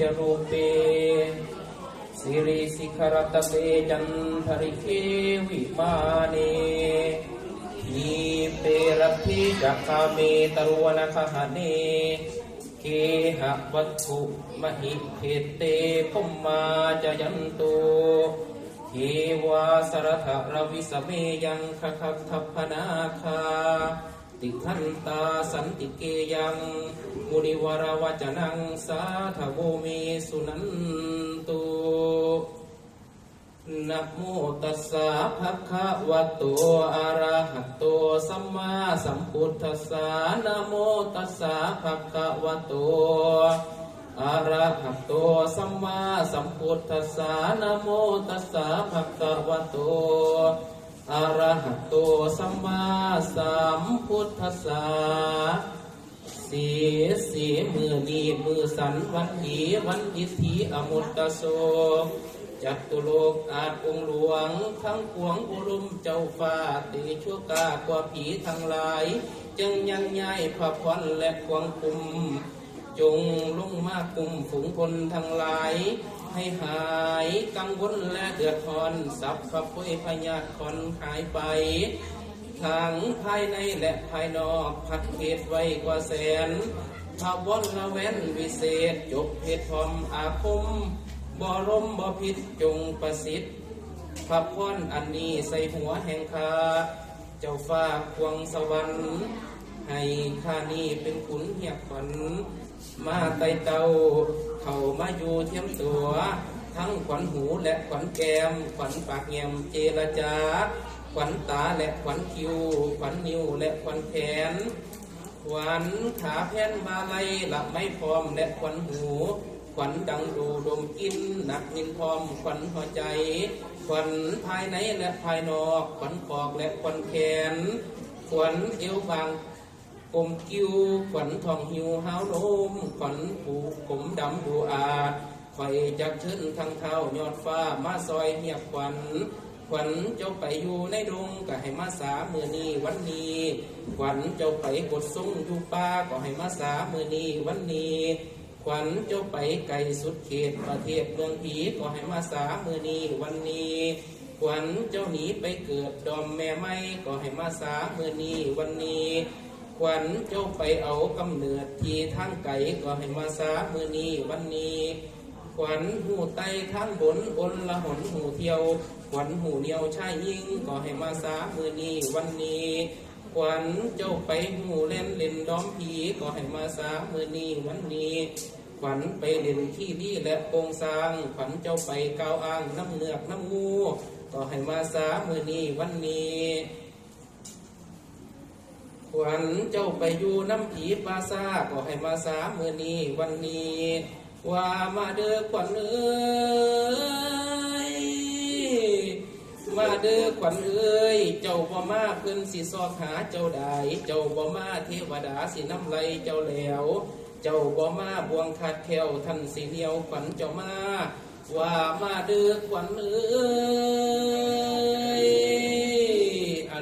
จรูปเปสิริสิขรตเปจันทริเควิมาเนยีเปรพิจักขเมตรวนคหเนเคหะวัตถุมหิเขเตภมมาจยันตุเทวาสรทรวิสเมยังคคักทัพพนาคาติขันตาสันติเกยัง มุนิวรวจนังสาธโวเมสุนันตุนะโมตัสสะภะคะวะโตอะระหะโตสัมมาสัมพุทธัสสะนะโมตัสสะภะคะวะโตอะระหะโตสัมมาสัมพุทธัสสะนะโมตัสสะภะคะวะโตอะระหะโตสัมมาสัมพุทธัสสะ สีสีมือนีมือสันวันหีวันอิทธิอมุตตโสจักตุโลกอาจองหลวง ทั้งปวงอุรุมเจ้าฟ้าตีชั่วกากว่าผีทั้งหลาย จึงยังย้ายพระพรและควงคุม จงลงมาคุมฝูงคนทั้งหลาย ให้หายกังวลและเดือดร้อนสัพพะพุยพยาคอนหายไป ทั้งภายในและภายนอกพัดเขตไว้กว่าแสนภาวนละเว้นวิเศษ จบเพชรพรมอาคมบ่รมบ่พิษจงประสิทธิ์พระพรอันนี้ใส่หัวแห่งคาเจ้าฟ้าควงสวรรค์ ให้ข้านี้เป็นขุนเหียบฝัน มาไตเตา เข้ามาอยู่เทียมตัว ทั้งขวัญหูและขวัญแก้ม ขวัญปากแงมเจรจา ขวัญตาและขวัญคิว ขวัญนิ้วและขวัญแขน ขวัญขาแผ่นบาลัยหลับไม่พร้อมและขวัญหู ขวัญดังดูดมกินหนักนินพร้อม ขวัญหัวใจ ขวัญภายในและภายนอก ขวัญปอกและขวัญแขน ขวัญเอวบางกลมคิ้วขวัญทองหิวห้าวโนมขวัญผูกผมดำดูอาจ คอยจักเชิญทางเท้ายอดฟ้ามาซอยเหียบขวัญขวัญเจ้าไปอยู่ในดงก็ให้มาสามือนี้วันนี้ขวัญเจ้าไปกดทรงอยู่ป่าก็ให้มาสามือนี้วันนี้ขวัญเจ้าไปไกลสุดเขตประเทศเมืองผีก็ให้มาสามือนี้วันนี้ขวัญเจ้าหนีไปเกิดดอมแม่ไม่ก็ให้มาสามือนี้วันนี้ขวัญเจ้าไปเอากำเนิดที่ทางไก่ก็ให้มาสามือนี้วันนี้ ขวัญหูไตข้างบนอนละหนหูเที่ยว ขวัญหูเหนียวชายยิ่งก็ให้มาสามือนี้วันนี้ขวัญเจ้าไปหูเล่นเล่นดอมผีก็ให้มาสามือนี้วันนี้ขวัญไปเล่นที่ดีและโปงสร้างขวัญเจ้าไปกาวอ้างน้ำเนือกน้ำงูก็ให้มาสามือนี้วันนี้ขวัญเจ้าไปอยู่น้ำผีปาซาก็ให้มาสามือนี้วันนี้ ว่ามาเด้อขวัญเอ้ยมาเด้อขวัญเอ้ยเจ้าบ่มาเพิ่นสิซอกหาเจ้าได้เจ้าบ่มาเทวดาสิน้ำไหลเจ้าแล้ว เจ้าบ่มาบวงขาดแควท่านสิเหนียวขวัญเจ้ามาว่ามาเด้อขวัญเอ้ย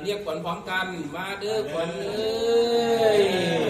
เรียกขวัญพร้อมกัน มาเด้อขวัญเอ้ย